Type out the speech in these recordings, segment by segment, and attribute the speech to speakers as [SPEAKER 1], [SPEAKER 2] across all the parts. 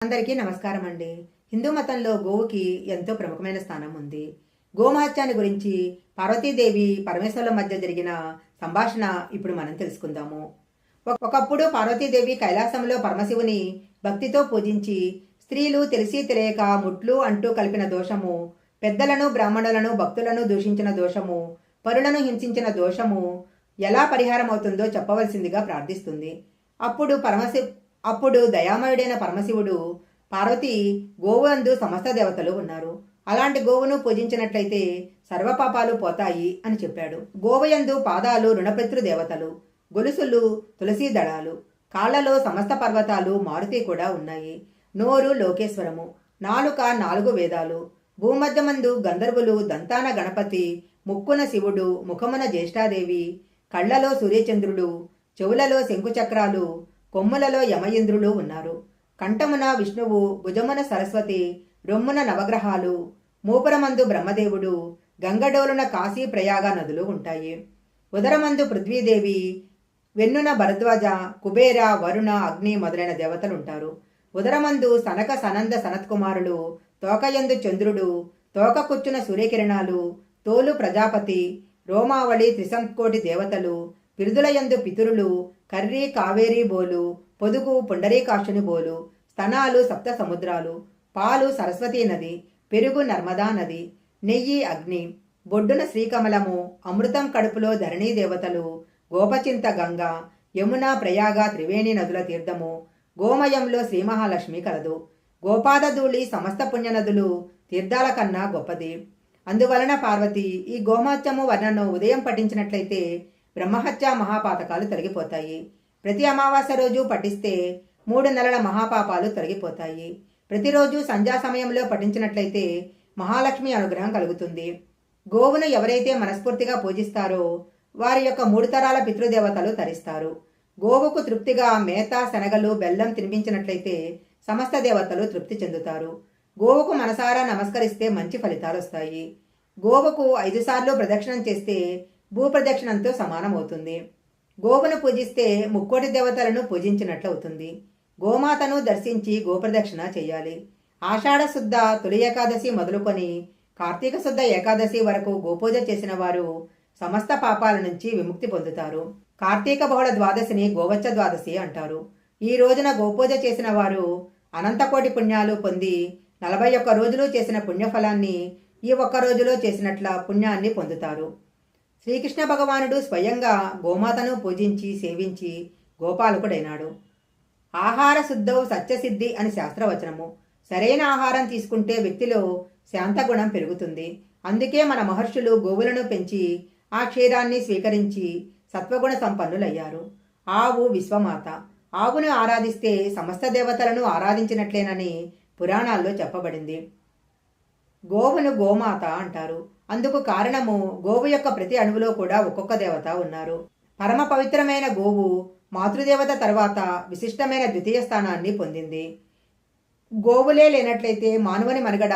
[SPEAKER 1] అందరికీ నమస్కారం అండి హిందూ మతంలో గోవుకి ఎంతో ప్రముఖమైన స్థానం ఉంది. గోమహత్యాన్ని గురించి పార్వతీదేవి పరమేశ్వరుల మధ్య జరిగిన సంభాషణ ఇప్పుడు మనం తెలుసుకుందాము. ఒకప్పుడు పార్వతీదేవి కైలాసంలో పరమశివుని భక్తితో పూజించి స్త్రీలు తెలిసి తెలియక ముట్లు అంటూ కలిపిన దోషము పెద్దలను బ్రాహ్మణులను భక్తులను దూషించిన దోషము పరులను హింసించిన దోషము ఎలా పరిహారం అవుతుందో చెప్పవలసిందిగా ప్రార్థిస్తుంది. అప్పుడు పరమశివ అప్పుడు దయామయుడైన పరమశివుడు పార్వతి గోవందు సమస్త దేవతలు ఉన్నారు. అలాంటి గోవును పూజించినట్లయితే సర్వపాపాలు పోతాయి అని చెప్పాడు. గోవయందు పాదాలు రుణపితృ దేవతలు గొలుసులు తులసీ దళాలు కాళ్ళలో సమస్త పర్వతాలు మారుతి కూడా ఉన్నాయి. నోరు లోకేశ్వరము నాలుక నాలుగు వేదాలు భూమధ్యమందు గంధర్వులు దంతాన గణపతి ముక్కున శివుడు ముఖమున జ్యేష్ఠాదేవి కళ్ళలో సూర్యచంద్రుడు చెవులలో శంకుచక్రాలు కొమ్ములలో యమయింద్రులు ఉన్నారు. కంఠమున విష్ణువు భుజమున సరస్వతి రొమ్మున నవగ్రహాలు మూపురమందు బ్రహ్మదేవుడు గంగడోలున కాశీ ప్రయాగ నదులు ఉంటాయి. ఉదరమందు పృథ్వీదేవి వెన్నున భరద్వాజ కుబేర వరుణ అగ్ని మొదలైన దేవతలుంటారు ఉదరమందు సనక సనంద సనత్కుమారులు తోకయందు చంద్రుడు తోకకుచ్చున సూర్యకిరణాలు తోలు ప్రజాపతి రోమావళి త్రిసంకోటి దేవతలు బిరుదులయందు పితురులు కర్రీ కావేరీ బోలు పొదుగు పుండరీకాక్షుని బోలు స్తనాలు సప్త సముద్రాలు పాలు సరస్వతీ నది పెరుగు నర్మదా నది నెయ్యి అగ్ని బొడ్డున శ్రీకమలము అమృతం కడుపులో ధరణీ దేవతలు గోపచింత గంగ యమున ప్రయాగ త్రివేణి నదుల తీర్థము గోమయంలో శ్రీ మహాలక్ష్మి కలదు. గోపాదధూళి సమస్త పుణ్యనదులు తీర్థాల కన్నా గొప్పది. అందువలన పార్వతి ఈ గోమాత్యము వర్ణను ఉదయం పఠించినట్లయితే బ్రహ్మహత్య మహాపాతకాలు తొలగిపోతాయి. ప్రతి అమావాస్య రోజు పఠిస్తే మూడు నెలల మహాపాపాలు తొలగిపోతాయి. ప్రతిరోజు సంధ్యా సమయంలో పఠించినట్లయితే మహాలక్ష్మి అనుగ్రహం కలుగుతుంది. గోవును ఎవరైతే మనస్ఫూర్తిగా పూజిస్తారో వారి యొక్క మూడు తరాల పితృదేవతలు తరిస్తారు. గోవుకు తృప్తిగా మేత శనగలు బెల్లం తినిపించినట్లయితే సమస్త దేవతలు తృప్తి చెందుతారు. గోవుకు మనసారా నమస్కరిస్తే మంచి ఫలితాలు వస్తాయి గోవుకు ఐదు సార్లు ప్రదక్షిణం చేస్తే భూప్రదక్షిణంతో సమానమవుతుంది. గోవును పూజిస్తే ముక్కోటి దేవతలను పూజించినట్లు అవుతుంది గోమాతను దర్శించి గోప్రదక్షిణ చేయాలి. ఆషాఢ శుద్ధ తొలి ఏకాదశి మొదలుకొని కార్తీక శుద్ధ ఏకాదశి వరకు గోపూజ చేసిన వారు సమస్త పాపాల నుంచి విముక్తి పొందుతారు. కార్తీక బహుళ ద్వాదశిని గోవచ్చ ద్వాదశి అంటారు. ఈ రోజున గోపూజ చేసిన వారు అనంతకోటి పుణ్యాలు పొంది నలభై ఒక్క రోజులు చేసిన పుణ్యఫలాన్ని ఈ ఒక్క రోజులో చేసినట్ల పుణ్యాన్ని పొందుతారు. శ్రీకృష్ణ భగవానుడు స్వయంగా గోమాతను పూజించి సేవించి గోపాలకుడైనాడు. ఆహార శుద్ధవు సత్యసిద్ధి అని శాస్త్రవచనము. సరైన ఆహారం తీసుకుంటే వ్యక్తిలో శాంతగుణం పెరుగుతుంది. అందుకే మన మహర్షులు గోవులను పెంచి ఆ క్షీరాన్ని స్వీకరించి సత్వగుణ సంపన్నులయ్యారు. ఆవు విశ్వమాత. ఆవును ఆరాధిస్తే సమస్త దేవతలను ఆరాధించినట్లేనని పురాణాల్లో చెప్పబడింది. గోవును గోమాత అంటారు. అందుకు కారణము గోవు యొక్క ప్రతి అణువులో కూడా ఒక్కొక్క దేవత ఉన్నారు. పరమ పవిత్రమైన గోవు మాతృదేవత తర్వాత విశిష్టమైన ద్వితీయ స్థానాన్ని పొందింది. గోవులే లేనట్లయితే మానవుని మనుగడ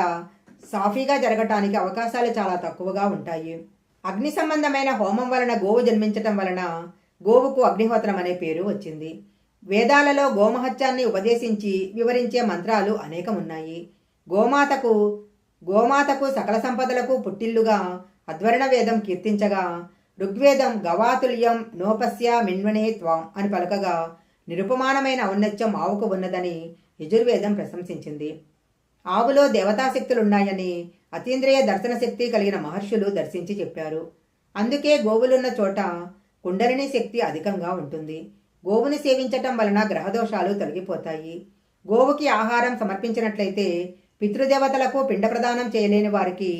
[SPEAKER 1] సాఫీగా జరగటానికి అవకాశాలు చాలా తక్కువగా ఉంటాయి. అగ్ని సంబంధమైన హోమం వలన గోవు జన్మించటం వలన గోవుకు అగ్నిహోత్రం అనే పేరు వచ్చింది. వేదాలలో గోమహత్యాన్ని ఉపదేశించి వివరించే మంత్రాలు అనేకం ఉన్నాయి గోమాతకు గోమాతకు సకల సంపదలకు పుట్టిల్లుగా అధ్వర్ణ వేదం కీర్తించగా ఋగ్వేదం గవాతుల్యం నోపస్య మిన్వనే త్వాం అని పలకగా నిరుపమానమైన ఔన్నత్యం ఆవుకు ఉన్నదని యజుర్వేదం ప్రశంసించింది. ఆవులో దేవతాశక్తులున్నాయని అతీంద్రియ దర్శన శక్తి కలిగిన మహర్షులు దర్శించి చెప్పారు. అందుకే గోవులున్న చోట కుండలిని శక్తి అధికంగా ఉంటుంది. గోవుని సేవించటం వలన గ్రహదోషాలు తొలగిపోతాయి. గోవుకి ఆహారం సమర్పించినట్లయితే పితృదేవతలకు పిండ ప్రదానం చేయలేని వారికి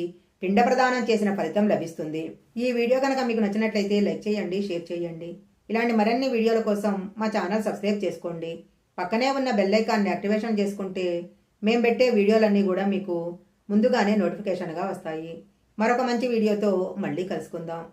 [SPEAKER 1] పిండ ప్రదానం చేసిన ఫలితం లభిస్తుంది. ఈ వీడియో కనుక మీకు నచ్చినట్లయితే లైక్ చేయండి షేర్ చేయండి. ఇలాంటి మరిన్ని వీడియోల కోసం మా ఛానల్ సబ్స్క్రైబ్ చేసుకోండి. పక్కనే ఉన్న బెల్లైకాన్ని యాక్టివేషన్ చేసుకుంటే మేము పెట్టే వీడియోలన్నీ కూడా మీకు ముందుగానే నోటిఫికేషన్గా వస్తాయి. మరొక మంచి వీడియోతో మళ్ళీ కలుసుకుందాం.